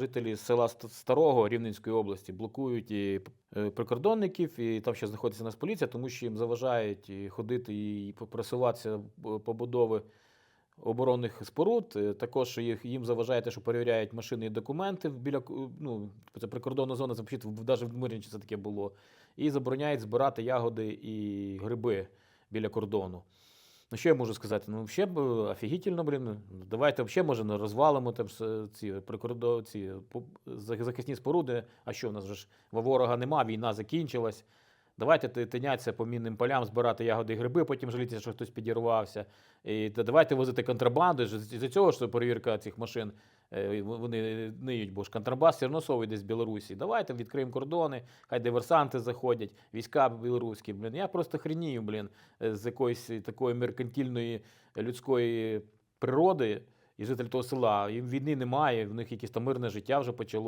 Жителі села Старого Рівненської області блокують і е, прикордонників, і там ще знаходиться нас поліція, тому що їм заважають ходити і просуватися побудови оборонних споруд. Е, Також їх, їм заважає те, що перевіряють машини і документи біля ну, це прикордонна зона, навіть в Мирничі це таке було. І забороняють збирати ягоди і гриби біля кордону. Ну, що я можу сказати? Ну, взагалі офігітельно, блін. Давайте взагалі, може, ну, розвалимо там ці прикордонці захисні споруди. А що, у нас же ж ворога нема, війна закінчилась. Давайте тиняться по мінним полям, збирати ягоди і гриби, потім жалітися, що хтось підірвався. І давайте возити контрабанду. Ж з цього ж перевірка цих машин. Е, Вони ниють, бо ж контрабас все десь з Білорусі. Давайте відкриємо кордони, хай диверсанти заходять, війська білоруські. Блін, я просто хренію, блін, е, з якоїсь такої меркантільної людської природи і житель того села. Їм війни немає, в них якесь там мирне життя вже почало.